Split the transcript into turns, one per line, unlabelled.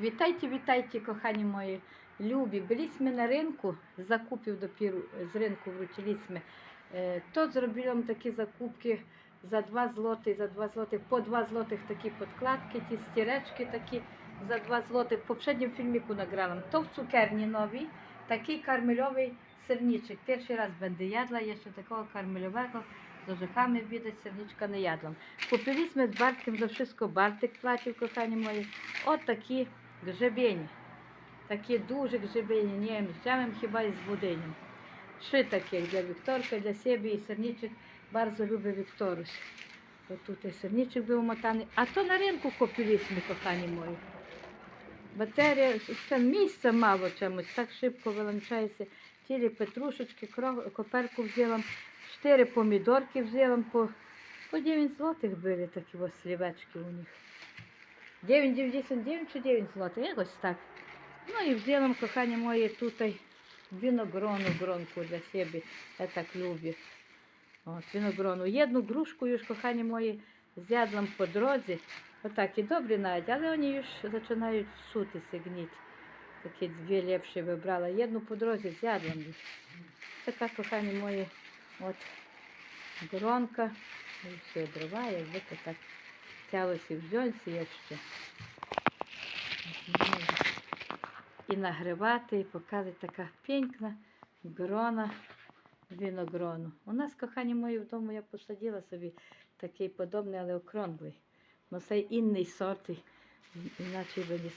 Вітайте, вітайте, кохані мої любі. Бились ми на ринку, закупів допіру з ринку вручились ми. Е, То зробили нам такі закупки за 2 злоти, за 2 злотих, по 2 злотих такі подкладки, ті стіречки такі за 2 злотих. В попшеднім фільміку награла. То в цукерні новій, такий кармельовий сирничок. Перший раз będę ядла, я ще такого кармельового з ожихами відать сирничка не ядла. Купили ми з Бартkiem за wszystko Бартик платив, кохані мої. От такі гребені. Такі дуже гребені, не джемом хіба і з будинем. Trzy takie dla Wiktorka, dla siebie i serniczek. Bardzo lubię Wiktoruś. Bo tutaj serniczek był motany. A to na rynku kupiliśmy, kochani moi. Bateria, ten miejsca mało czemuś, tak szybko wyłączają się. Tyle petruszeczki, kro- koperku wzięłam, cztery pomidorki wzięłam, po, po 9 zł były takie o sliweczki u nich. 9,99 czy 9 zł, jakoś tak. No i wzięłam, kochanie moje, tutaj winogronu, gronku dla siebie. Ja tak lubię. От, gruszku już, kochanie moje, zjadłam po drodze. O takie dobre nawet, ale oni już zaczynają suty się gnić. Takie dwie lepsze wybrała. Jedną po drodze zjadłam już. Taka, kochanie moje, от gronka. I все дрова, to tak chciało się wziąć jeszcze. І нагрівати, і показувати така пінкна грона виногрону. У нас, кохані мої, вдома я посадила собі такий подобний, але округлий. Ну, це інний сорт, і- іначе би